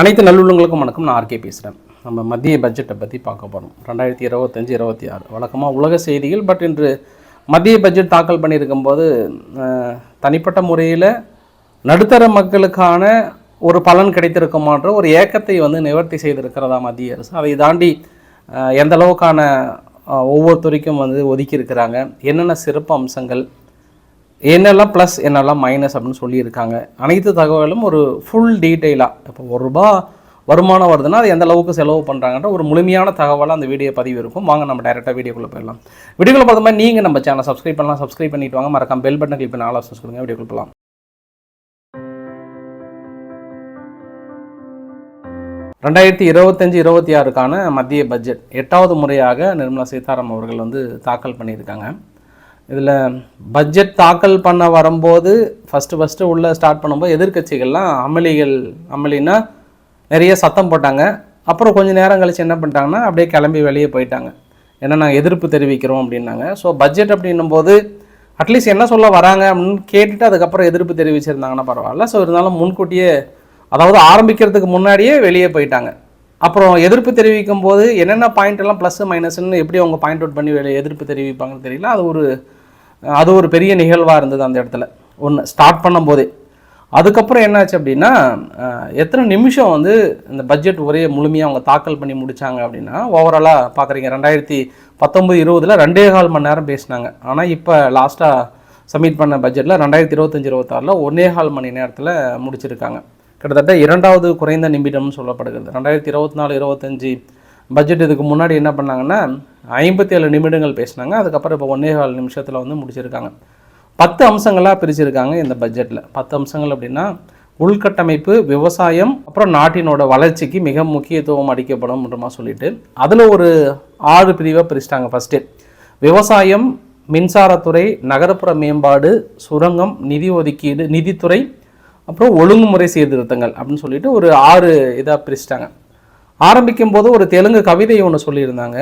அனைத்து நல்லுள்ளங்களுக்கும் வணக்கம். நான் ஆர்கே பேசுகிறேன் நம்ம மத்திய பட்ஜெட்டை பற்றி பார்க்க போகிறோம் ரெண்டாயிரத்தி இருபத்தஞ்சி இருபத்தி ஆறு. வழக்கமாக உலக செய்திகள் பட் இன்று மத்திய பட்ஜெட் தாக்கல் பண்ணியிருக்கும்போது தனிப்பட்ட முறையில் நடுத்தர மக்களுக்கான ஒரு பலன் கிடைத்திருக்குமான்ற ஒரு ஏக்கத்தை வந்து நிவர்த்தி செய்திருக்கிறதா மத்திய அரசு. அதை தாண்டி எந்தளவுக்கான எந்த அளவுக்கான ஒவ்வொரு துறைக்கும் வந்து ஒதுக்கியிருக்கிறாங்க. என்னென்ன சிறப்பு அம்சங்கள் என்னெல்லாம் ப்ளஸ் என்னெல்லாம் மைனஸ் அப்படின்னு சொல்லியிருக்காங்க. அனைத்து தகவலும் ஒரு ஃபுல் டீட்டெயிலாக இப்போ ஒரு ரூபா வருமானம் வருதுன்னா அது எந்த அளவுக்கு செலவு பண்ணுறாங்கன்ற ஒரு முழுமையான தகவலாக அந்த வீடியோ பதிவு இருக்கும். வாங்க நம்ம டேரெக்டாக வீடியோக்குள்ளே போயிடலாம். வீடியோக்குள்ள பார்த்த மாதிரி நீங்கள் நம்ம சேனல் சப்ஸ்கிரைப் பண்ணலாம். சப்ஸ்கிரைப் பண்ணிட்டு வாங்க. மறக்காம பெல் பட்டன் கிளிக் பண்ணி ஆல் ஆப்ஷன்ஸ் கொடுங்க. வீடியோக்குள்ள போகலாம் ரெண்டாயிரத்தி இருபத்தஞ்சி இருபத்தி ஆறுக்கான மத்திய பட்ஜெட் எட்டாவது முறையாக நிர்மலா சீதாராமன் அவர்கள் வந்து தாக்கல் பண்ணியிருக்காங்க. இதில் பட்ஜெட் தாக்கல் பண்ண வரும்போது ஃபஸ்ட்டு ஃபஸ்ட்டு உள்ளே ஸ்டார்ட் பண்ணும்போது எதிர்க்கட்சிகள்லாம் அமளிகள் அமளினா நிறைய சத்தம் போட்டாங்க. அப்புறம் கொஞ்சம் நேரம் கழித்து என்ன பண்ணிட்டாங்கன்னா அப்படியே கிளம்பி வெளியே போயிட்டாங்க. ஏன்னா நாங்கள் எதிர்ப்பு தெரிவிக்கிறோம் அப்படின்னாங்க. ஸோ பட்ஜெட் அப்படின்னும் போது அட்லீஸ்ட் என்ன சொல்ல வராங்க அப்படின்னு கேட்டுட்டு அதுக்கப்புறம் எதிர்ப்பு தெரிவிச்சிருந்தாங்கன்னா பரவாயில்ல. ஸோ இருந்தாலும் முன்கூட்டியே அதாவது ஆரம்பிக்கிறதுக்கு முன்னாடியே வெளியே போயிட்டாங்க. அப்புறம் எதிர்ப்பு தெரிவிக்கும் போது என்னென்ன பாயிண்ட் எல்லாம் ப்ளஸ் மைனஸ்ன்னு எப்படி அவங்க பாயிண்ட் அவுட் பண்ணி வெளியே எதிர்ப்பு தெரிவிப்பாங்கன்னு தெரியல. அது ஒரு அது ஒரு பெரிய நிகழ்வாக இருந்தது அந்த இடத்துல. ஒன்று ஸ்டார்ட் பண்ணும்போதே. அதுக்கப்புறம் என்னாச்சு அப்படின்னா எத்தனை நிமிஷம் வந்து இந்த பட்ஜெட் ஒரே முழுமையாக அவங்க தாக்கல் பண்ணி முடித்தாங்க அப்படின்னா ஓவராலாக பார்க்குறீங்க ரெண்டாயிரத்தி பத்தொம்பது இருபதில் ரெண்டே கால் மணி நேரம் பேசினாங்க. ஆனால் இப்போ லாஸ்ட்டாக சப்மிட் பண்ண பட்ஜெட்டில் ரெண்டாயிரத்தி இருபத்தஞ்சி இருபத்தாறில் ஒன்றே கால் மணி நேரத்தில் முடிச்சிருக்காங்க. கிட்டத்தட்ட இரண்டாவது குறைந்த நிமிடம்னு சொல்லப்படுகிறது. ரெண்டாயிரத்தி இருபத்தி நாலு இருபத்தஞ்சி பட்ஜெட் இதுக்கு முன்னாடி என்ன பண்ணாங்கன்னா ஐம்பத்தி ஏழு நிமிடங்கள் பேசினாங்க. அதுக்கப்புறம் இப்போ ஒன்றே கால் நிமிஷத்தில் வந்து முடிச்சிருக்காங்க. பத்து அம்சங்களாக பிரிச்சிருக்காங்க இந்த பட்ஜெட்டில் பத்து அம்சங்கள் அப்படின்னா உள்கட்டமைப்பு விவசாயம் அப்புறம் நாட்டினோட வளர்ச்சிக்கு மிக முக்கியத்துவம் அளிக்கப்படும்ன்றமா சொல்லிட்டு அதில் ஒரு ஆறு பிரிவாக பிரிச்சிட்டாங்க ஃபஸ்ட்டு விவசாயம் மின்சாரத்துறை நகர்ப்புற மேம்பாடு சுரங்கம் நிதி ஒதுக்கீடு நிதித்துறை அப்புறம் ஒழுங்குமுறை சீர்திருத்தங்கள் அப்படின்னு சொல்லிட்டு ஒரு ஆறு இதாக பிரிச்சிட்டாங்க. ஆரம்பிக்கும் போது ஒரு தெலுங்கு கவிதை ஒன்று சொல்லியிருந்தாங்க.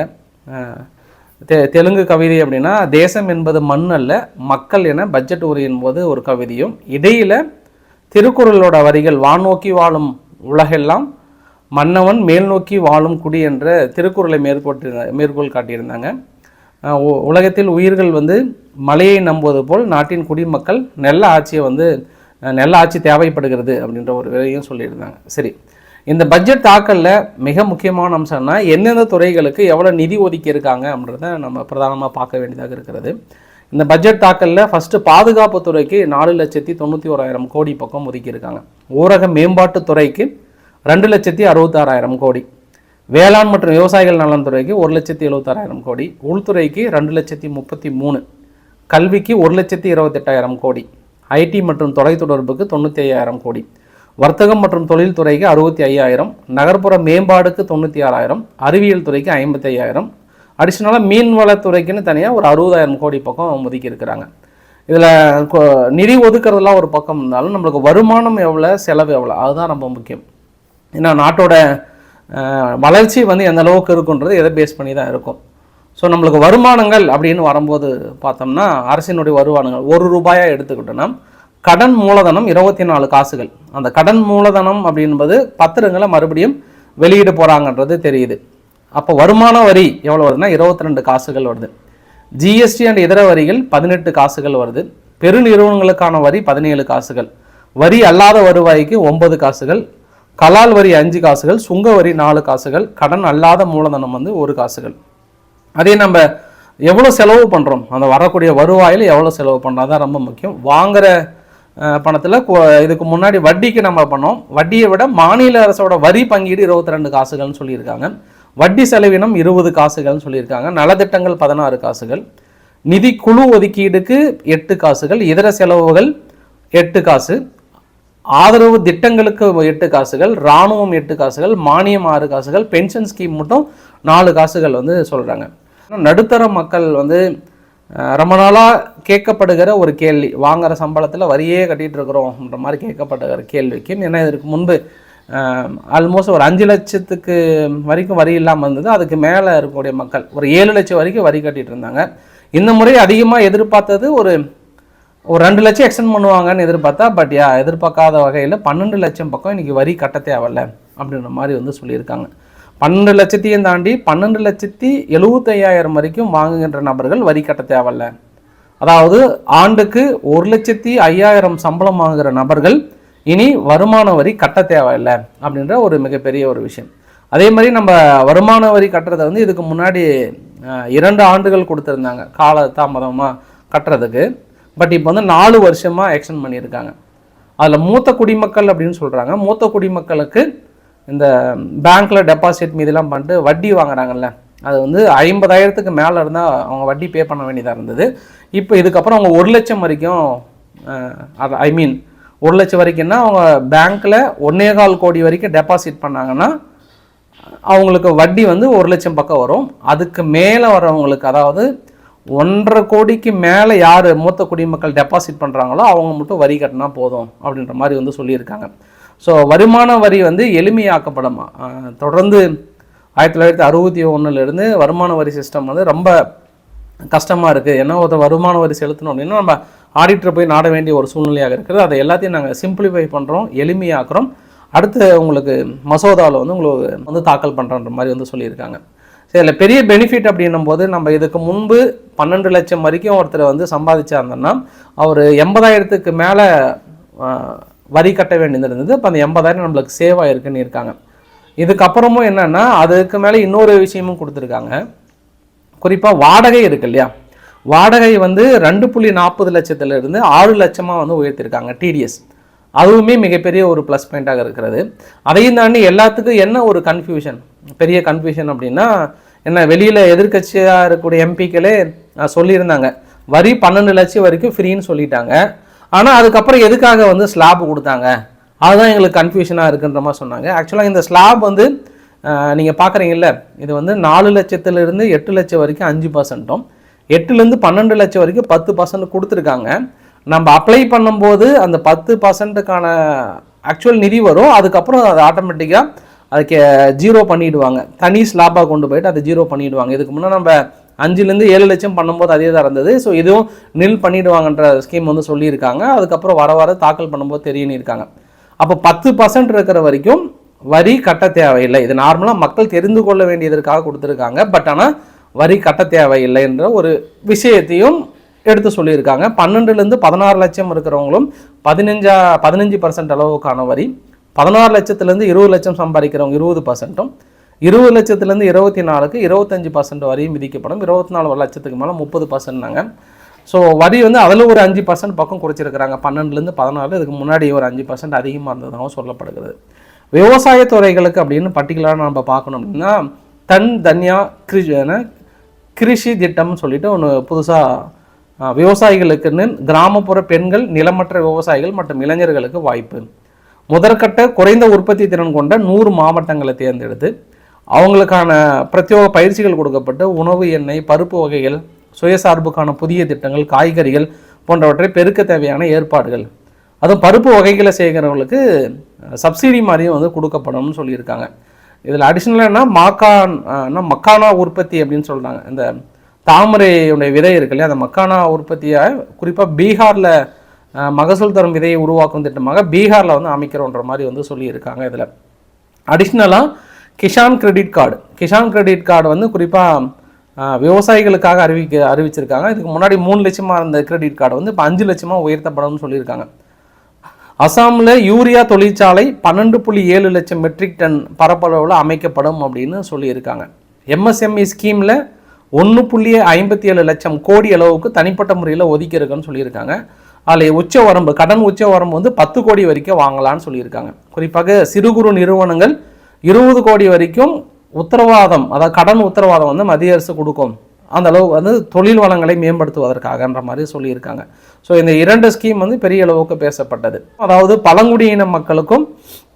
தெ தெலுங்கு கவிதை அப்படின்னா தேசம் என்பது மண் அல்ல மக்கள் என பட்ஜெட் உரையின் போது ஒரு கவிதையும். இடையில் திருக்குறளோட வரிகள் வானோக்கி வாழும் உலகெல்லாம் மன்னவன் மேல் நோக்கி வாழும் குடி என்ற திருக்குறளை மேற்கொட்டிருந்த மேற்கோள் காட்டியிருந்தாங்க. உ- உலகத்தில் உயிர்கள் வந்து மலையை நம்புவது போல் நாட்டின் குடிமக்கள் நல்ல ஆட்சியை வந்து நல்ல ஆட்சி தேவைப்படுகிறது அப்படின்ற ஒரு விலையும் சொல்லியிருந்தாங்க. சரி. இந்த பட்ஜெட் தாக்கலில் மிக முக்கியமான அம்சம்னா எந்தெந்த துறைகளுக்கு எவ்வளோ நிதி ஒதுக்கி இருக்காங்க அப்படின்றத நம்ம பிரதானமாக பார்க்க வேண்டியதாக இருக்கிறது. இந்த பட்ஜெட் தாக்கலில் ஃபஸ்ட்டு பாதுகாப்பு துறைக்கு நாலு லட்சத்தி தொண்ணூற்றி ஓராயிரம் கோடி பக்கம் ஒதுக்கியிருக்காங்க ஊரக மேம்பாட்டு துறைக்கு ரெண்டு லட்சத்தி அறுபத்தாறாயிரம் கோடி. வேளாண் மற்றும் விவசாயிகள் நலன் துறைக்கு ஒரு லட்சத்தி எழுபத்தாறாயிரம் கோடி. உள்துறைக்கு ரெண்டு லட்சத்தி முப்பத்தி மூணு. கல்விக்கு ஒரு லட்சத்தி இருபத்தெட்டாயிரம் கோடி. ஐடி மற்றும் தொலைத்தொடர்புக்கு தொண்ணூற்றி ஐயாயிரம் கோடி. வர்த்தகம் மற்றும் தொழில் துறைக்கு அறுபத்தி ஐயாயிரம் நகர்ப்புற மேம்பாடுக்கு தொண்ணூற்றி ஆறாயிரம் அறிவியல் துறைக்கு ஐம்பத்தி ஐயாயிரம். அடிஷ்னலாக மீன்வளத்துறைக்குன்னு தனியாக ஒரு அறுபதாயிரம் கோடி பக்கம் ஒதுக்கி இருக்கிறாங்க இதில் நிதி ஒதுக்கிறதுலாம் ஒரு பக்கம் இருந்தாலும் நம்மளுக்கு வருமானம் எவ்வளோ செலவு எவ்வளோ அதுதான் ரொம்ப முக்கியம். ஏன்னா நாட்டோட வளர்ச்சி வந்து எந்த அளவுக்கு இருக்குன்றது எதை பேஸ் பண்ணி தான் இருக்கும். ஸோ நம்மளுக்கு வருமானங்கள் அப்படின்னு வரும்போது பார்த்தோம்னா அரசினுடைய வருமானங்கள் ஒரு ரூபாயாக எடுத்துக்கிட்டோம்னா கடன் மூலதனம் இருபத்தி நாலு காசுகள். அந்த கடன் மூலதனம் அப்படின்பது பத்திரங்களை மறுபடியும் வெளியிட போகிறாங்கன்றது தெரியுது. அப்போ வருமான வரி எவ்வளோ வருதுன்னா இருபத்தி ரெண்டு காசுகள் வருது. ஜிஎஸ்டி அண்ட் இதர வரிகள் பதினெட்டு காசுகள் வருது. பெருநிறுவனங்களுக்கான வரி பதினேழு காசுகள். வரி அல்லாத வருவாய்க்கு ஒன்பது காசுகள். கலால் வரி அஞ்சு காசுகள். சுங்க வரி நாலு காசுகள். கடன் அல்லாத மூலதனம் வந்து ஒரு காசுகள். அதே நம்ம எவ்வளோ செலவு பண்ணுறோம் அந்த வரக்கூடிய வருவாயில் எவ்வளோ செலவு பண்ணுறோம் அதான் ரொம்ப முக்கியம். வாங்குகிற பணத்தில் இதுக்கு முன்னாடி வட்டிக்கு நம்ம பண்ணோம். வட்டியை விட மாநில அரசோட வரி பங்கீடு இருபத்தி ரெண்டு காசுகள்னு சொல்லியிருக்காங்க. வட்டி செலவினம் இருபது காசுகள்னு சொல்லியிருக்காங்க. நலத்திட்டங்கள் பதினாறு காசுகள். நிதி குழு ஒதுக்கீடுக்கு எட்டு காசுகள். இதர செலவுகள் எட்டு காசு. ஆதரவு திட்டங்களுக்கு எட்டு காசுகள். இராணுவம் எட்டு காசுகள். மானியம் ஆறு காசுகள். பென்ஷன் ஸ்கீம் மட்டும் நாலு காசுகள் வந்து சொல்கிறாங்க நடுத்தர மக்கள் வந்து ரொம்ப நாளாக கேட்கப்படுகிற ஒரு கேள்வி. வாங்குகிற சம்பளத்தில் வரியே கட்டிகிட்டு இருக்கிறோம்ன்ற மாதிரி கேட்கப்படுகிற கேள்விக்கு ஏன்னா இதற்கு முன்பு ஆல்மோஸ்ட் ஒரு அஞ்சு லட்சத்துக்கு வரைக்கும் வரி இல்லாமல் இருந்தது. அதுக்கு மேலே இருக்கக்கூடிய மக்கள் ஒரு ஏழு லட்சம் வரைக்கும் வரி கட்டிகிட்டு இருந்தாங்க. இந்த முறை அதிகமாக எதிர்பார்த்தது ஒரு ஒரு ரெண்டு லட்சம் எக்ஸ்டெண்ட் பண்ணுவாங்கன்னு எதிர்பார்த்தா பட் யா எதிர்பார்க்காத வகையில் பன்னெண்டு லட்சம் பக்கம் இன்னைக்கு வரி கட்ட தேவையில்ல அப்படின்ற மாதிரி வந்து சொல்லியிருக்காங்க. பன்னெண்டு லட்சத்தையும் தாண்டி பன்னெண்டு லட்சத்தி எழுபத்தையாயிரம் வரைக்கும் வாங்குகின்ற நபர்கள் வரி கட்ட தேவையில்ல. அதாவது ஆண்டுக்கு ஒரு லட்சத்தி ஐயாயிரம் சம்பளம் வாங்குகிற நபர்கள் இனி வருமான வரி கட்ட தேவையில்லை அப்படின்ற ஒரு மிகப்பெரிய ஒரு விஷயம். அதே மாதிரி நம்ம வருமான வரி கட்டுறதை வந்து இதுக்கு முன்னாடி இரண்டு ஆண்டுகள் கொடுத்துருந்தாங்க கால தாமதமாக கட்டுறதுக்கு. பட் இப்போ வந்து நாலு வருஷமாக எக்ஸ்டெண்ட் பண்ணியிருக்காங்க. அதில் மூத்த குடிமக்கள் அப்படின்னு சொல்கிறாங்க மூத்த குடிமக்களுக்கு இந்த பேங்க்கில் டெபாசிட் மீதெல்லாம் பண்ணிட்டு வட்டி வாங்குறாங்கல்ல. அது வந்து ஐம்பதாயிரத்துக்கு மேலே இருந்தால் அவங்க வட்டி பே பண்ண வேண்டியதாக இருந்தது. இப்போ இதுக்கப்புறம் அவங்க ஒரு லட்சம் வரைக்கும் அது ஐ மீன் ஒரு லட்சம் வரைக்கும்னா அவங்க பேங்க்கில் ஒன்றே கால் கோடி வரைக்கும் டெபாசிட் பண்ணாங்கன்னா அவங்களுக்கு வட்டி வந்து ஒரு லட்சம் பக்கம் வரும். அதுக்கு மேலே வரவங்களுக்கு அதாவது ஒன்றரை கோடிக்கு மேலே யார் மூத்த குடிமக்கள் டெபாசிட் பண்ணுறாங்களோ அவங்க மட்டும் வரி கட்டினா போதும் அப்படின்ற மாதிரி வந்து சொல்லியிருக்காங்க. ஸோ வருமான வரி வந்து எளிமையாக்கப்படமா? தொடர்ந்து ஆயிரத்தி தொள்ளாயிரத்தி அறுபத்தி ஒன்றுலேருந்து வருமான வரி சிஸ்டம் வந்து ரொம்ப கஷ்டமாக இருக்குது ஏன்னா ஒருத்தர் வருமான வரி செலுத்தணும் அப்படின்னா நம்ம ஆடிட்டர் போய் நாட வேண்டிய ஒரு சூழ்நிலையாக இருக்குது. அதை எல்லாத்தையும் நாங்கள் சிம்பிளிஃபை பண்ணுறோம் எளிமையாக்குறோம். அடுத்து உங்களுக்கு மசோதாவில் வந்து உங்களுக்கு வந்து தாக்கல் பண்ணுறன்ற மாதிரி வந்து சொல்லியிருக்காங்க. சரி இதில் பெரிய பெனிஃபிட் அப்படின்னும் போது நம்ம இதுக்கு முன்பு பன்னெண்டு லட்சம் வரைக்கும் ஒருத்தர் வந்து சம்பாதிச்சாருந்தோம்னா அவர் எண்பதாயிரத்துக்கு மேலே வரி கட்ட வேண்டியது இருந்தது இப்போ அந்த எண்பதாயிரம் நம்மளுக்கு சேவ் ஆகிருக்குன்னு இருக்காங்க. இதுக்கப்புறமும் என்னன்னா அதுக்கு மேலே இன்னொரு விஷயமும் கொடுத்துருக்காங்க. குறிப்பாக வாடகை இருக்கு இல்லையா? வாடகை வந்து ரெண்டு புள்ளி நாற்பது லட்சத்துலேருந்து ஆறு லட்சமாக வந்து உயர்த்திருக்காங்க டிடிஎஸ் அதுவுமே மிகப்பெரிய ஒரு ப்ளஸ் பாயிண்ட்டாக இருக்கிறது. அதையும் தாண்டி எல்லாத்துக்கும் என்ன ஒரு கன்ஃபியூஷன் பெரிய கன்ஃபியூஷன் அப்படின்னா என்ன வெளியில் எதிர்க்கட்சியாக இருக்கக்கூடிய எம்பிக்களே சொல்லியிருந்தாங்க. வரி பன்னெண்டு லட்சம் வரைக்கும் ஃப்ரீன்னு சொல்லிட்டாங்க. ஆனால் அதுக்கப்புறம் எதுக்காக வந்து ஸ்லாப் கொடுத்தாங்க? அதுதான் எங்களுக்கு கன்ஃபியூஷனாக இருக்குன்ற மாதிரி சொன்னாங்க. ஆக்சுவலாக இந்த ஸ்லாப் வந்து நீங்கள் பார்க்குறீங்கல்ல இது வந்து நாலு லட்சத்துலேருந்து எட்டு லட்சம் வரைக்கும் அஞ்சு பர்சன்ட்டும் எட்டுலேருந்து பன்னெண்டு லட்சம் வரைக்கும் பத்து பர்சன்ட் கொடுத்துருக்காங்க. நம்ம அப்ளை பண்ணும்போது அந்த பத்து பர்சன்ட்டுக்கான ஆக்சுவல் நிதி வரும். அதுக்கப்புறம் அது ஆட்டோமேட்டிக்காக அதுக்கு ஜீரோ பண்ணிவிடுவாங்க தனி ஸ்லாப்பாக கொண்டு போயிட்டு அதை ஜீரோ பண்ணிவிடுவாங்க இதுக்கு முன்னே நம்ம அஞ்சுலேருந்து ஏழு லட்சம் பண்ணும்போது அதே தான் இருந்தது. ஸோ இதுவும் நில் பண்ணிடுவாங்கன்ற ஸ்கீம் வந்து சொல்லியிருக்காங்க. அதுக்கப்புறம் வர வர தாக்கல் பண்ணும்போது தெரியுன்னு இருக்காங்க. அப்போ பத்து பர்சன்ட் இருக்கிற வரைக்கும் வரி கட்ட தேவையில்லை. இது நார்மலாக மக்கள் தெரிந்து கொள்ள வேண்டியதற்காக கொடுத்துருக்காங்க. பட் ஆனால் வரி கட்ட தேவையில்லைன்ற ஒரு விஷயத்தையும் எடுத்து சொல்லியிருக்காங்க. பன்னெண்டுலேருந்து பதினாறு லட்சம் இருக்கிறவங்களும் பதினஞ்சா பதினஞ்சு பர்சன்ட் அளவுக்கான வரி பதினாறு லட்சத்துலேருந்து இருபது லட்சம் சம்பாதிக்கிறவங்க இருபது பர்சன்ட்டும் இருபது லட்சத்துலேருந்து இருபத்தி நாலுக்கு இருபத்தஞ்சி பர்சன்ட் வரியும் விதிக்கப்படும். இருபத்தி நாலு லட்சத்துக்கு மேலே முப்பது பர்சன்ட்னாங்க ஸோ வரி வந்து அதில் ஒரு அஞ்சு பர்சன்ட் பக்கம் குறைச்சிருக்கிறாங்க. பன்னெண்டுலேருந்து பதினாலு இதுக்கு முன்னாடி ஒரு அஞ்சு பர்சன்ட் அதிகமாக இருந்ததாகவும் சொல்லப்படுகிறது. விவசாய துறைகளுக்கு அப்படின்னு பர்டிகுலராக நம்ம பார்க்கணும் அப்படின்னா தன் தன்யா கிருஷி கிருஷி திட்டம்னு சொல்லிட்டு ஒன்று புதுசாக விவசாயிகளுக்குன்னு கிராமப்புற பெண்கள் நிலமற்ற விவசாயிகள் மற்றும் இளைஞர்களுக்கு வாய்ப்பு. முதற்கட்ட குறைந்த உற்பத்தி திறன் கொண்ட நூறு மாவட்டங்களை தேர்ந்தெடுத்து அவங்களுக்கான பிரத்யோக பயிற்சிகள் கொடுக்கப்பட்டு உணவு எண்ணெய் பருப்பு வகைகள் சுயசார்புக்கான புதிய திட்டங்கள் காய்கறிகள் போன்றவற்றை பெருக்க தேவையான ஏற்பாடுகள். அதுவும் பருப்பு வகைகளை செய்கிறவங்களுக்கு சப்சிடி மாதிரியும் வந்து கொடுக்கப்படும்னு சொல்லியிருக்காங்க. இதில் அடிஷ்னலாக என்ன? மாக்கான் மக்கானா உற்பத்தி அப்படின்னு சொல்கிறாங்க இந்த தாமரையுடைய விதை இருக்கு இல்லையா? அந்த மக்கானா உற்பத்தியை குறிப்பாக பீகாரில் மகசூல் தரும் விதையை உருவாக்கும் திட்டமாக பீகாரில் வந்து அமைக்கிறோன்ற மாதிரி வந்து சொல்லியிருக்காங்க இதில். அடிஷ்னலாக Kisan credit card. Kisan credit card வந்து குறிப்பாக விவசாயிகளுக்காக அறிவிக்க அறிவிச்சிருக்காங்க. இதுக்கு முன்னாடி மூணு லட்சமாக இருந்த கிரெடிட் கார்டு வந்து இப்போ அஞ்சு லட்சமாக உயர்த்தப்படும்னு சொல்லியிருக்காங்க. அசாமில் யூரியா தொழிற்சாலை பன்னெண்டு புள்ளி ஏழு லட்சம் மெட்ரிக் டன் பரப்பளவில் அமைக்கப்படும் அப்படின்னு சொல்லியிருக்காங்க. எம்எஸ்எம்இ ஸ்கீமில் ஒன்று புள்ளி ஐம்பத்தி ஏழு லட்சம் கோடி அளவுக்கு தனிப்பட்ட முறையில் ஒதுக்கியிருக்குன்னு சொல்லியிருக்காங்க. அதில் உச்ச வரம்பு கடன் உச்ச வரம்பு வந்து பத்து கோடி வரைக்கும் வாங்கலாம்னு சொல்லியிருக்காங்க. குறிப்பாக சிறு குறு நிறுவனங்கள் இருபது கோடி வரைக்கும் உத்தரவாதம் அதாவது கடன் உத்தரவாதம் வந்து மத்திய அரசு கொடுக்கும். அந்த அளவு வந்து தொழில் வளங்களை மேம்படுத்துவதற்காகன்ற மாதிரி சொல்லியிருக்காங்க. ஸோ இந்த இரண்டு ஸ்கீம் வந்து பெரிய அளவுக்கு பேசப்பட்டது. அதாவது பழங்குடியின மக்களுக்கும்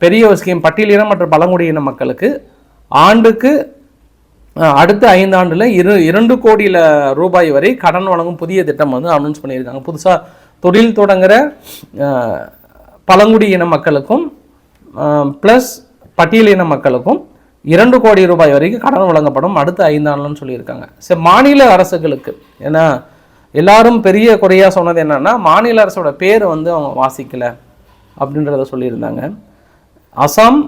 பெரிய ஒரு ஸ்கீம் பட்டியலினம் மற்றும் பழங்குடியின மக்களுக்கு ஆண்டுக்கு அடுத்த ஐந்தாண்டில் இரு இரண்டு கோடியில் ரூபாய் வரை கடன் வழங்கும் புதிய திட்டம் வந்து அனௌன்ஸ் பண்ணியிருக்காங்க. புதுசாக தொழில் தொடங்குகிற பழங்குடியின மக்களுக்கும் ப்ளஸ் பட்டியலின மக்களுக்கும் இரண்டு கோடி ரூபாய் வரைக்கும் கடன் வழங்கப்படும். அடுத்த ஐந்தாண்டுன்னு சொல்லியிருக்காங்க. சரி மாநில அரசுகளுக்கு ஏன்னா எல்லாரும் பெரிய குறையாக சொன்னது என்னென்னா மாநில அரசோட பேர் வந்து அவங்க வாசிக்கல அப்படின்றத சொல்லியிருந்தாங்க. அசாம்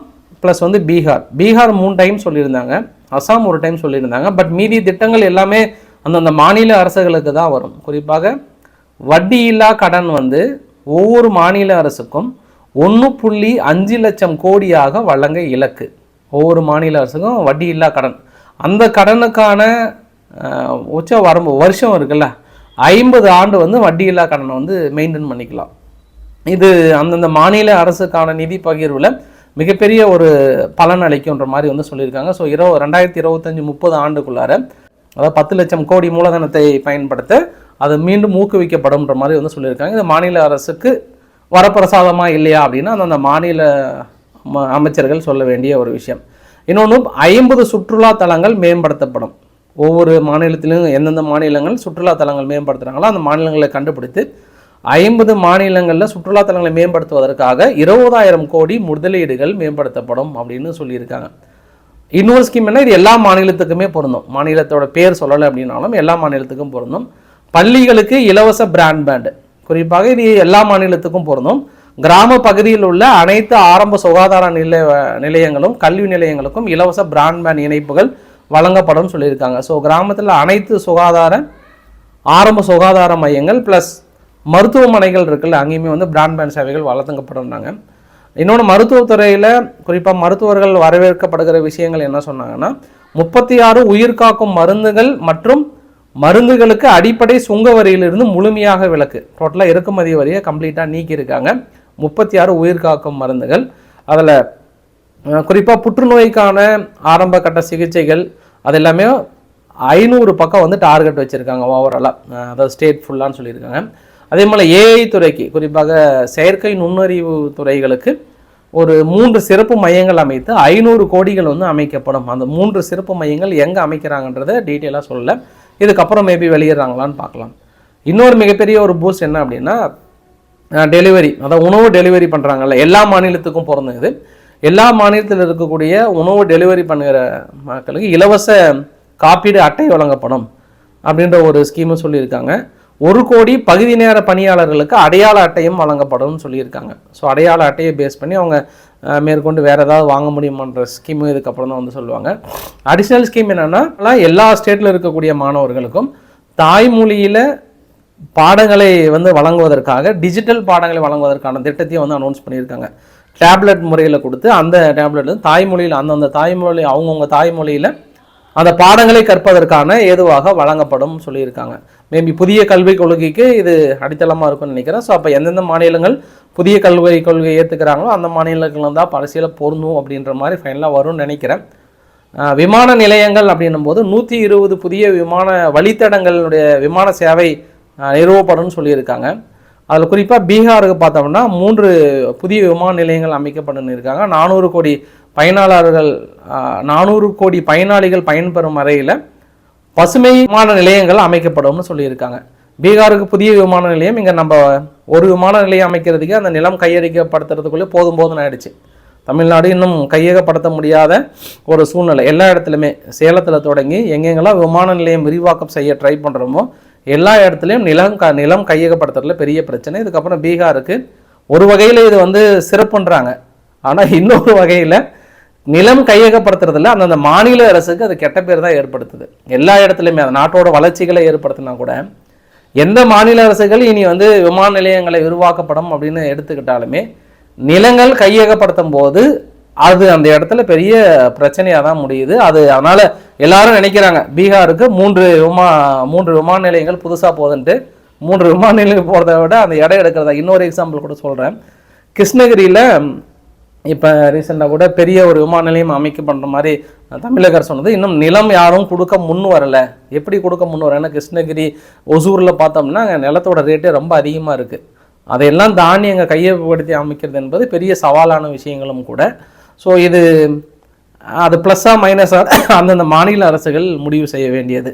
ப்ளஸ் வந்து பீகார். பீகார் மூணு டைம் சொல்லியிருந்தாங்க. அசாம் ஒரு டைம் சொல்லியிருந்தாங்க. பட் மீதி திட்டங்கள் எல்லாமே அந்தந்த மாநில அரசுகளுக்கு தான் வரும். குறிப்பாக வட்டியில்லா கடன் வந்து ஒவ்வொரு மாநில அரசுக்கும் ஒன்று புள்ளி அஞ்சு லட்சம் கோடியாக வழங்க இலக்கு. ஒவ்வொரு மாநில அரசுக்கும் வட்டி இல்லா கடன். அந்த கடனுக்கான உச்ச வரம்பு வருஷம் இருக்குல்ல ஐம்பது ஆண்டு வந்து வட்டியில்லா கடனை வந்து மெயின்டைன் பண்ணிக்கலாம். இது அந்தந்த மாநில அரசுக்கான நிதி பகிர்வில் மிகப்பெரிய ஒரு பலன் அளிக்கும்ன்ற மாதிரி வந்து சொல்லியிருக்காங்க. ஸோ இரவு ரெண்டாயிரத்தி இருபத்தஞ்சி முப்பது ஆண்டுக்குள்ளார அதாவது பத்து லட்சம் கோடி மூலதனத்தை பயன்படுத்த அது மீண்டும் ஊக்குவிக்கப்படும்ன்ற மாதிரி வந்து சொல்லியிருக்காங்க. இது மாநில அரசுக்கு வரப்பிரசாதமா இல்லையா அப்படின்னா அந்தந்த மாநில ம- அமைச்சர்கள் சொல்ல வேண்டிய ஒரு விஷயம். இன்னொன்று ஐம்பது சுற்றுலா தலங்கள் மேம்படுத்தப்படும். ஒவ்வொரு மாநிலத்திலும் எந்தெந்த மாநிலங்கள் சுற்றுலா தலங்கள் மேம்படுத்துகிறாங்களோ அந்த மாநிலங்களை கண்டுபிடித்து ஐம்பது மாநிலங்களில் சுற்றுலா தலங்களை மேம்படுத்துவதற்காக இருபதாயிரம் கோடி முதலீடுகள் மேம்படுத்தப்படும் அப்படின்னு சொல்லியிருக்காங்க. இன்னொரு ஸ்கீம் என்ன? இது எல்லா மாநிலத்துக்குமே பொருந்தும். மாநிலத்தோட பேர் சொல்லலை அப்படின்னாலும் எல்லா மாநிலத்துக்கும் பொருந்தும். பள்ளிகளுக்கு இலவச பிராட்பேண்ட் குறிப்பாக இது எல்லா மாநிலத்துக்கும் பொருந்தும். கிராம பகுதியில் உள்ள அனைத்து ஆரம்ப சுகாதார நிலைய நிலையங்களும் கல்வி நிலையங்களுக்கும் இலவச பிராட்பேண்ட் இணைப்புகள் வழங்கப்படும் சொல்லியிருக்காங்க. ஸோ கிராமத்தில் அனைத்து சுகாதார ஆரம்ப சுகாதார மையங்கள் ப்ளஸ் மருத்துவமனைகள் இருக்குல்ல அங்கேயுமே வந்து பிராட்பேண்ட் சேவைகள் வழங்கப்படும்னாங்க இன்னொன்று மருத்துவத்துறையில் குறிப்பாக மருத்துவர்கள் வரவேற்கப்படுகிற விஷயங்கள் என்ன சொன்னாங்கன்னா முப்பத்தி ஆறு உயிர்காக்கும் மருந்துகள் மற்றும் மருந்துகளுக்கு அடிப்படை சுங்க வரியிலிருந்து முழுமையாக விலக்கு. டோட்டலாக இறக்குமதி வரியை கம்ப்ளீட்டாக நீக்கியிருக்காங்க. முப்பத்தி ஆறு உயிர் காக்கும் மருந்துகள். அதில் குறிப்பாக புற்றுநோய்க்கான ஆரம்ப கட்ட சிகிச்சைகள். அது எல்லாமே ஐநூறு பக்கம் வந்து டார்கெட் வச்சுருக்காங்க ஓவராலாக அதாவது ஸ்டேட் ஃபுல்லான்னு சொல்லியிருக்காங்க. அதே போல் ஏஐ துறைக்கு குறிப்பாக செயற்கை நுண்ணறிவு துறைகளுக்கு ஒரு மூன்று சிறப்பு மையங்கள் அமைத்து ஐநூறு கோடிகள் வந்து அமைக்கப்படும். அந்த மூன்று சிறப்பு மையங்கள் எங்கே அமைக்கிறாங்கன்றதை டீட்டெயிலாக சொல்லலை. இதுக்கப்புறம் மேபி வெளியிடுறாங்களான்னு பார்க்கலாம். இன்னொரு மிகப்பெரிய ஒரு பூஸ்ட் என்ன அப்படின்னா டெலிவரி அதாவது உணவு டெலிவரி பண்ணுறாங்கல்ல எல்லா மாநிலத்துக்கும் பிறந்தது எல்லா மாநிலத்தில் இருக்கக்கூடிய உணவு டெலிவரி பண்ணுகிற மக்களுக்கு இலவச காப்பீடு அட்டை வழங்கப்படும் அப்படின்ற ஒரு ஸ்கீமும் சொல்லியிருக்காங்க. ஒரு கோடி பகுதி நேர பணியாளர்களுக்கு அடையாள அட்டையும் வழங்கப்படும்னு சொல்லியிருக்காங்க. ஸோ அடையாள அட்டையை பேஸ் பண்ணி அவங்க மேற்கொண்டு வேறு ஏதாவது வாங்க முடியுமான்ற ஸ்கீமும் இதுக்கப்புறம் தான் வந்து சொல்லுவாங்க. அடிஷ்னல் ஸ்கீம் என்னென்னா எல்லா ஸ்டேட்டில் இருக்கக்கூடிய மாணவர்களுக்கும் தாய்மொழியில் பாடங்களை வந்து வழங்குவதற்காக டிஜிட்டல் பாடங்களை வழங்குவதற்கான திட்டத்தையும் வந்து அனௌன்ஸ் பண்ணியிருக்காங்க. டேப்லெட் முறையில் கொடுத்து அந்த டேப்லெட் தாய்மொழியில் அந்தந்த தாய்மொழி அவங்கவுங்க தாய்மொழியில் அந்த பாடங்களை கற்பதற்கான ஏதுவாக வழங்கப்படும் சொல்லியிருக்காங்க. மேபி புதிய கல்விக் கொள்கைக்கு இது அடித்தளமாக இருக்கும்னு நினைக்கிறேன். ஸோ அப்போ எந்தெந்த மாநிலங்கள் புதிய கல்வி கொள்கை ஏற்றுக்கிறாங்களோ அந்த மாநிலங்கள் தான் பரிசீல பொருந்தும் அப்படின்ற மாதிரி ஃபைனலாக வரும்னு நினைக்கிறேன். விமான நிலையங்கள் அப்படின்னும் போது நூற்றி இருபது புதிய விமான வழித்தடங்களுடைய விமான சேவை நிறுவப்படும்னு சொல்லியிருக்காங்க. அதில் குறிப்பாக பீகாருக்கு பார்த்தோம்னா மூன்று புதிய விமான நிலையங்கள் அமைக்கப்படும் இருக்காங்க. நானூறு கோடி பயனாளர்கள் நானூறு கோடி பயனாளிகள் பயன்பெறும் வரையில் பசுமை விமான நிலையங்கள் அமைக்கப்படும்னு சொல்லியிருக்காங்க. பீகாருக்கு புதிய விமான நிலையம் இங்கே நம்ம ஒரு விமான நிலையம் அமைக்கிறதுக்கு அந்த நிலம் கையளிக்கப்படுத்துறதுக்குள்ளே போதும் போதும் ஆயிடுச்சு. தமிழ்நாடு இன்னும் கையகப்படுத்த முடியாத ஒரு சூழ்நிலை. எல்லா இடத்துலையுமே சேலத்தில் தொடங்கி எங்கெங்கெல்லாம் விமான நிலையம் விரிவாக்கம் செய்ய ட்ரை பண்ணுறோமோ எல்லா இடத்துலையும் நிலம் க நிலம் கையகப்படுத்துறதுல பெரிய பிரச்சனை. இதுக்கப்புறம் பீகாருக்கு ஒரு வகையில் இது வந்து சிறப்புன்றாங்க. ஆனால் இன்னொரு வகையில் நிலம் கையகப்படுத்துறதுல அந்தந்த மாநில அரசுக்கு அது கெட்ட பேர் தான் ஏற்படுத்துது. எல்லா இடத்துலையுமே அந்த நாட்டோட வளர்ச்சிகளை ஏற்படுத்தினா கூட எந்த மாநில அரசுகள் இனி வந்து விமான நிலையங்களை விரிவாக்கப்படும் அப்படின்னு எடுத்துக்கிட்டாலுமே நிலங்கள் கையகப்படுத்தும் போது அது அந்த இடத்துல பெரிய பிரச்சனையாக தான் முடியுது. அது அதனால் எல்லாரும் நினைக்கிறாங்க பீகாருக்கு மூன்று விமா மூன்று விமான நிலையங்கள் புதுசாக போகுதுன்ட்டு மூன்று விமான நிலையம் போகிறத விட அந்த இடம் எடுக்கிறதா. இன்னொரு எக்ஸாம்பிள் கூட சொல்கிறேன் கிருஷ்ணகிரியில் இப்போ ரீசெண்டாக கூட பெரிய ஒரு விமான நிலையம் அமைக்க பண்ணுற மாதிரி தமிழக அரசு சொன்னது. இன்னும் நிலம் யாரும் கொடுக்க முன் வரலை. எப்படி கொடுக்க முன் வரல கிருஷ்ணகிரி ஒசூரில் பார்த்தோம்னா அங்கே நிலத்தோட ரேட்டே ரொம்ப அதிகமாக இருக்குது அதையெல்லாம் தாண்டி அங்கே கையப்படுத்தி அமைக்கிறது என்பது பெரிய சவாலான விஷயங்களும் கூட. ஸோ இது அது ப்ளஸ்ஸாக மைனஸாக அந்தந்த மாநில அரசுகள் முடிவு செய்ய வேண்டியது.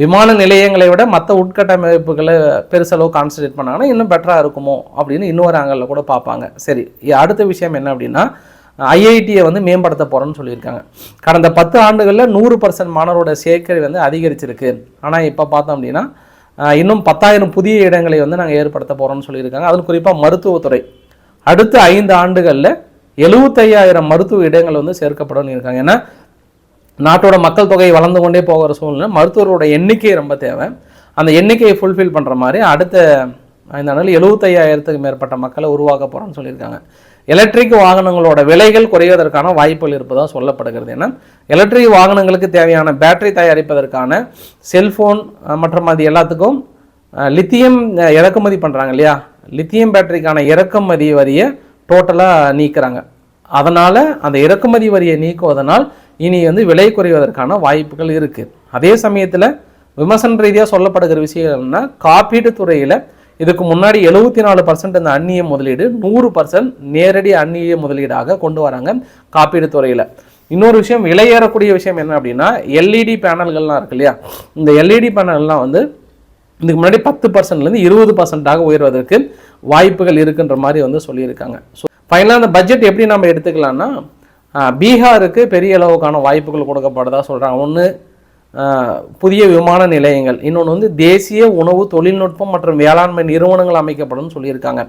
விமான நிலையங்களை விட மற்ற உட்கட்டமைப்புகளை பெருசளவு கான்சன்ட்ரேட் பண்ணாங்கன்னா இன்னும் பெட்டராக இருக்குமோ அப்படின்னு இன்னொரு ஆங்கிளில் கூட பார்ப்பாங்க. சரி அடுத்த விஷயம் என்ன அப்படின்னா ஐஐடியை வந்து மேம்படுத்த போகிறோன்னு சொல்லியிருக்காங்க. கடந்த பத்து ஆண்டுகளில் நூறு பர்சன்ட் மாணவரோட சேர்க்கை வந்து அதிகரிச்சிருக்கு. ஆனால் இப்போ பார்த்தோம் அப்படின்னா இன்னும் பத்தாயிரம் புதிய இடங்களை வந்து நாங்கள் ஏற்படுத்த போகிறோம்னு சொல்லியிருக்காங்க. அதில் குறிப்பாக மருத்துவத்துறை. அடுத்த ஐந்து ஆண்டுகளில் எழுபத்தையாயிரம் மருத்துவ இடங்கள் வந்து சேர்க்கப்படும் இருக்காங்க ஏன்னா நாட்டோட மக்கள் தொகை வளர்ந்து கொண்டே போகிற சூழ்நிலை மருத்துவரோட எண்ணிக்கை ரொம்ப தேவை. அந்த எண்ணிக்கையை ஃபுல்ஃபில் பண்ணுற மாதிரி அடுத்த இந்த ஆண்டில் எழுபத்தையாயிரத்துக்கு மேற்பட்ட மக்களை உருவாக்க போகிறோன்னு சொல்லியிருக்காங்க. எலக்ட்ரிக் வாகனங்களோட விலைகள் குறைவதற்கான வாய்ப்புகள் இருப்பதாக சொல்லப்படுகிறது. ஏன்னா எலக்ட்ரிக் வாகனங்களுக்கு தேவையான பேட்டரி தயாரிப்பதற்கான செல்ஃபோன் மற்றும் அது எல்லாத்துக்கும் லித்தியம் இறக்குமதி பண்ணுறாங்க இல்லையா? லித்தியம் பேட்டரிக்கான இறக்குமதி வரியை டோட்டலாக நீக்கிறாங்க. அதனால் அந்த இறக்குமதி வரியை நீக்குவதனால் இனி வந்து விலை குறைவதற்கான வாய்ப்புகள் இருக்குது அதே சமயத்தில் விமர்சன ரீதியாக சொல்லப்படுகிற விஷயம்னா காப்பீட்டு துறையில் இதுக்கு முன்னாடி எழுபத்தி நாலு பர்சன்ட் இந்த அந்நிய முதலீடு நூறு பர்சன்ட் நேரடி அந்நிய முதலீடாக கொண்டு வராங்க காப்பீடு துறையில். இன்னொரு விஷயம் விலையேறக்கூடிய விஷயம் என்ன அப்படின்னா எல்இடி பேனல்கள்லாம் இருக்கு இல்லையா? இந்த எல்இடி பேனல்லாம் வந்து இதுக்கு முன்னாடி பத்து பர்சன்ட்லேருந்து இருபது பர்சன்டாக உயர்வதற்கு வாய்ப்புகள் இருக்குன்ற மாதிரி வந்து சொல்லியிருக்காங்க. ஸோ ஃபைனலாக அந்த பட்ஜெட் எப்படி நம்ம எடுத்துக்கலாம்னா பீகாருக்கு பெரிய அளவுக்கான வாய்ப்புகள் கொடுக்கப்படுதா சொல்கிறாங்க ஒன்று புதிய விமான நிலையங்கள். இன்னொன்று வந்து தேசிய உணவு தொழில்நுட்பம் மற்றும் வேளாண்மை நிறுவனங்கள் அமைக்கப்படும் சொல்லியிருக்காங்க.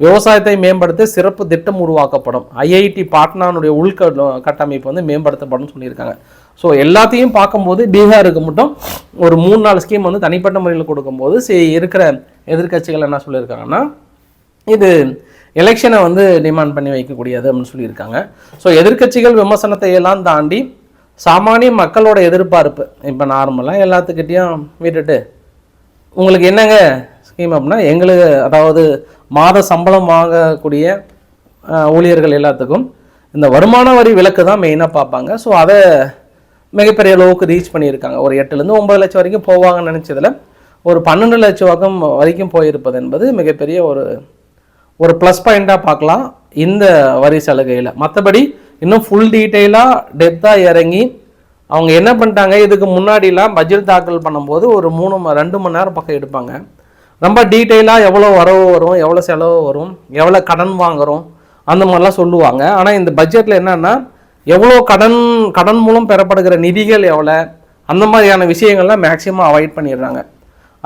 விவசாயத்தை மேம்படுத்த சிறப்பு திட்டம் உருவாக்கப்படும். ஐஐடி பாட்னானுடைய உள்க கட்டமைப்பு வந்து மேம்படுத்தப்படும் சொல்லியிருக்காங்க. ஸோ எல்லாத்தையும் பார்க்கும்போது பீகாருக்கு மட்டும் ஒரு மூணு நாலு ஸ்கீம் வந்து தனிப்பட்ட முறையில் கொடுக்கும்போது சரி இருக்கிற எதிர்க்கட்சிகள் என்ன சொல்லியிருக்காங்கன்னா இது எலெக்ஷனை வந்து டிமாண்ட் பண்ணி வைக்கக்கூடியது அப்படின்னு சொல்லியிருக்காங்க. ஸோ எதிர்க்கட்சிகள் விமர்சனத்தை எல்லாம் தாண்டி சாமானிய மக்களோட எதிர்பார்ப்பு இப்போ நார்மலாக எல்லாத்துக்கிட்டேயும் விட்டுட்டு உங்களுக்கு என்னங்க ஸ்கீம் அப்படின்னா எங்களுக்கு அதாவது மாத சம்பளம் வாங்கக்கூடிய ஊழியர்கள் எல்லாத்துக்கும் இந்த வருமான வரி விலக்கு தான் மெயினாக பார்ப்பாங்க. ஸோ அதை மிகப்பெரிய அளவுக்கு ரீச் பண்ணியிருக்காங்க. ஒரு எட்டுலேருந்து ஒம்பது லட்சம் வரைக்கும் போவாங்கன்னு நினச்சதில் ஒரு பன்னெண்டு லட்சம் வகம் வரைக்கும் போயிருப்பது என்பது மிகப்பெரிய ஒரு ஒரு ப்ளஸ் பாயிண்ட்டாக பார்க்கலாம் இந்த வரி சலுகையில். மற்றபடி இன்னும் ஃபுல் டீட்டெயிலாக டெப்த்தாக இறங்கி அவங்க என்ன பண்ணிட்டாங்க? இதுக்கு முன்னாடிலாம் பட்ஜெட் தாக்கல் பண்ணும்போது ஒரு மூணு ம- ரெண்டு மணி நேரம் பக்கம் எடுப்பாங்க. ரொம்ப டீட்டெயிலாக எவ்வளோ வரவு வரும் எவ்வளோ செலவு வரும் எவ்வளோ கடன் வாங்குறோம் அந்த மாதிரிலாம் சொல்லுவாங்க. ஆனால் இந்த பட்ஜெட்டில் என்னென்னா எவ்வளோ கடன் கடன் மூலம் பெறப்படுகிற நிதிகள் எவ்வளோ அந்த மாதிரியான விஷயங்கள்லாம் மேக்ஸிமம் அவாய்ட் பண்ணிடுறாங்க.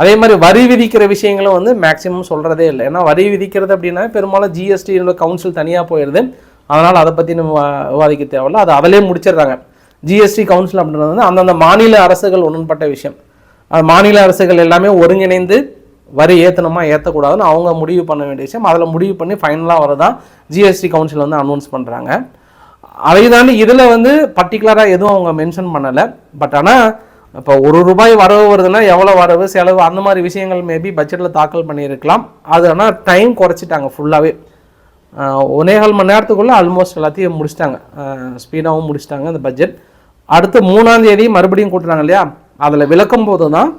அதே மாதிரி வரி விதிக்கிற விஷயங்களும் வந்து மேக்ஸிமம் சொல்கிறதே இல்லை. ஏன்னா வரி விதிக்கிறது அப்படின்னா பெரும்பாலும் ஜிஎஸ்டி கவுன்சில் தனியாக போயிடுது அதனால் அதை பற்றி நம்ம விவாதிக்க தேவையில்ல. அது அதிலே முடிச்சிடுறாங்க. ஜிஎஸ்டி கவுன்சில் அப்படின்றது வந்து அந்தந்த மாநில அரசுகள் ஒன்றுபட்ட விஷயம். அது மாநில அரசுகள் எல்லாமே ஒருங்கிணைந்து வரி ஏற்றணுமா ஏற்றக்கூடாதுன்னு அவங்க முடிவு பண்ண வேண்டிய விஷயம். அதில் முடிவு பண்ணி ஃபைனலாக வரதான் ஜிஎஸ்டி கவுன்சில் வந்து அனௌன்ஸ் பண்ணுறாங்க அதை தாண்டி இதில் வந்து பர்டிகுலராக எதுவும் அவங்க மென்ஷன் பண்ணலை. பட் ஆனால் இப்போ ஒரு ரூபாய் வரவு வருதுன்னா எவ்வளோ வரவு செலவு அந்த மாதிரி விஷயங்கள் மேபி பட்ஜெட்டில் தாக்கல் பண்ணியிருக்கலாம். அது ஆனால் டைம் குறைச்சிட்டாங்க ஃபுல்லாகவே ஒன்னேகால் மணி நேரத்துக்குள்ளே ஆல்மோஸ்ட் எல்லாத்தையும் முடிச்சிட்டாங்க. ஸ்பீடாகவும் முடிச்சிட்டாங்க அந்த பட்ஜெட் அடுத்து மூணாம் தேதி மறுபடியும் கூட்டுறாங்க இல்லையா? அதில் விளக்கும் போது தான்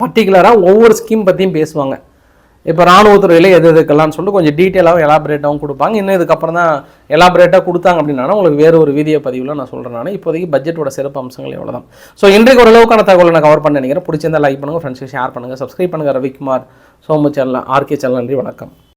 பர்டிகுலராக ஒவ்வொரு ஸ்கீம் பற்றியும் பேசுவாங்க. இப்போ ராணுவத்துறையில் எது எதுக்கெல்லாம் சொல்லிட்டு கொஞ்சம் டீட்டெயிலாகவும் எலாபரேட்டாகவும் கொடுப்பாங்க. இன்னும் இதுக்கப்புறம் தான் எலாபரேட்டாக கொடுத்தாங்க அப்படின்னா உங்களுக்கு வேறு ஒரு வீடியோ பதிவில் நான் சொல்கிறேன் நான். இப்போதைக்கு பட்ஜெட்டோட சிறப்பு அம்சங்கள் எவ்வளோ தான் ஸோ இன்றைக்கு ஓரளவுக்கான தகவலை நான் கவர் பண்ண நினைக்கிறேன். பிடிச்சிருந்தா லைக் பண்ணுங்கள் ஃப்ரெண்ட்ஸ்க்கு ஷேர் பண்ணுங்கள் சப்ஸ்கிரைப் பண்ணுங்கள் Ravikumar Somu channel RK channel நன்றி வணக்கம்.